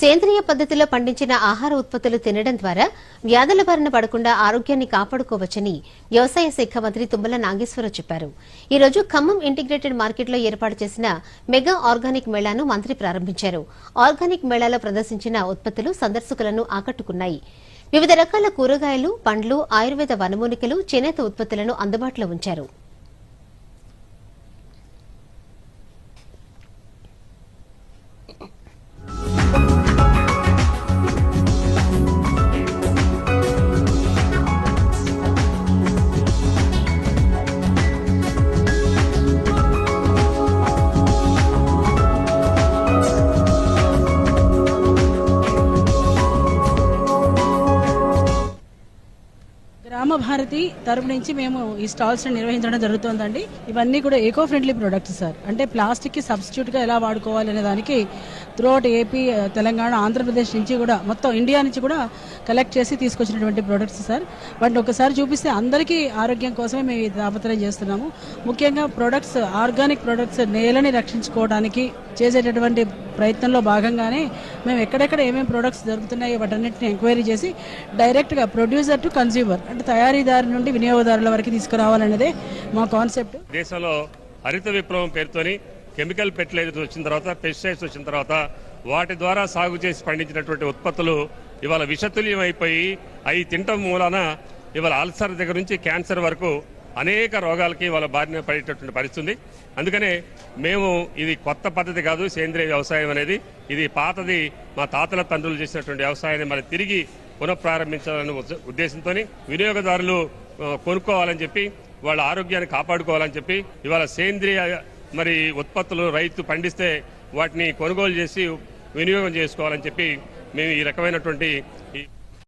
సేంద్రియ పద్ధతిలో పండించిన ఆహార ఉత్పత్తులు తినడం ద్వారా వ్యాధుల బారిన పడకుండా ఆరోగ్యాన్ని కాపాడుకోవచ్చని వ్యవసాయ శాఖ మంత్రి తుమ్మల నాగేశ్వరరావు చెప్పారు. ఈ రోజు ఖమ్మం ఇంటిగ్రేటెడ్ మార్కెట్లో ఏర్పాటు చేసిన మెగా ఆర్గానిక్ మేళాను మంత్రి ప్రారంభించారు. ఆర్గానిక్ మేళాలో ప్రదర్శించిన ఉత్పత్తులు సందర్శకులను ఆకట్టుకున్నాయి. వివిధ రకాల కూరగాయలు పండ్లు ఆయుర్వేద వనమూలికలు చేనేత ఉత్పత్తులను అందుబాటులో ఉంచారు. గ్రామ భారతి తరపు నుంచి మేము ఈ స్టాల్స్ నిర్వహించడం జరుగుతోందండి. ఇవన్నీ కూడా ఎకో ఫ్రెండ్లీ ప్రొడక్ట్స్ సార్ అంటే ప్లాస్టిక్కి సబ్స్టిట్యూట్గా ఎలా వాడుకోవాలి అనే దానికి త్రూఅవుట్ ఏపీ తెలంగాణ ఆంధ్రప్రదేశ్ నుంచి కూడా మొత్తం ఇండియా నుంచి కూడా కలెక్ట్ చేసి తీసుకొచ్చినటువంటి ప్రొడక్ట్స్ సార్ వాటిని ఒకసారి చూపిస్తే అందరికీ ఆరోగ్యం కోసమే మేము ఈ తాపత్రయం చేస్తున్నాము. ముఖ్యంగా ప్రొడక్ట్స్ ఆర్గానిక్ ప్రొడక్ట్స్ నేలని రక్షించుకోవడానికి చేసేటటువంటి ప్రయత్నంలో భాగంగానే మేము ఎక్కడెక్కడ ఏమేమి ప్రొడక్ట్స్ దొరుకుతున్నాయో వాటన్నిటిని ఎంక్వైరీ చేసి డైరెక్ట్గా ప్రొడ్యూసర్ టు కన్స్యూమర్ అంటే తయారీదారు నుండి వినియోగదారుల వరకు తీసుకురావాలనేదే మా కాన్సెప్ట్ దేశంలో హరిత విప్లవం పేరుతోని కెమికల్ ఫెర్టిలైజర్స్ వచ్చిన తర్వాత పెస్టిసైడ్స్ వచ్చిన తర్వాత వాటి ద్వారా సాగు చేసి పండించినటువంటి ఉత్పత్తులు ఇవాళ విషతుల్యం అయిపోయి అవి తినటం మూలాన ఇవాళ అల్సర్ దగ్గర నుంచి క్యాన్సర్ వరకు అనేక రోగాలకి వాళ్ళ బారిన పడేటటువంటి పరిస్థితుంది. అందుకనే మేము ఇది కొత్త పద్ధతి కాదు సేంద్రియ వ్యవసాయం అనేది. ఇది పాతది మా తాతల తండ్రులు చేసినటువంటి వ్యవసాయాన్ని మరి తిరిగి పునఃప్రారంభించాలనే ఉద్దేశంతో వినియోగదారులు కొనుక్కోవాలని చెప్పి వాళ్ళ ఆరోగ్యాన్ని కాపాడుకోవాలని చెప్పి ఇవాళ సేంద్రియ మరి ఉత్పత్తులు రైతు పండిస్తే వాటిని కొనుగోలు చేసి వినియోగం చేసుకోవాలని చెప్పి మేము ఈ రకమైనటువంటి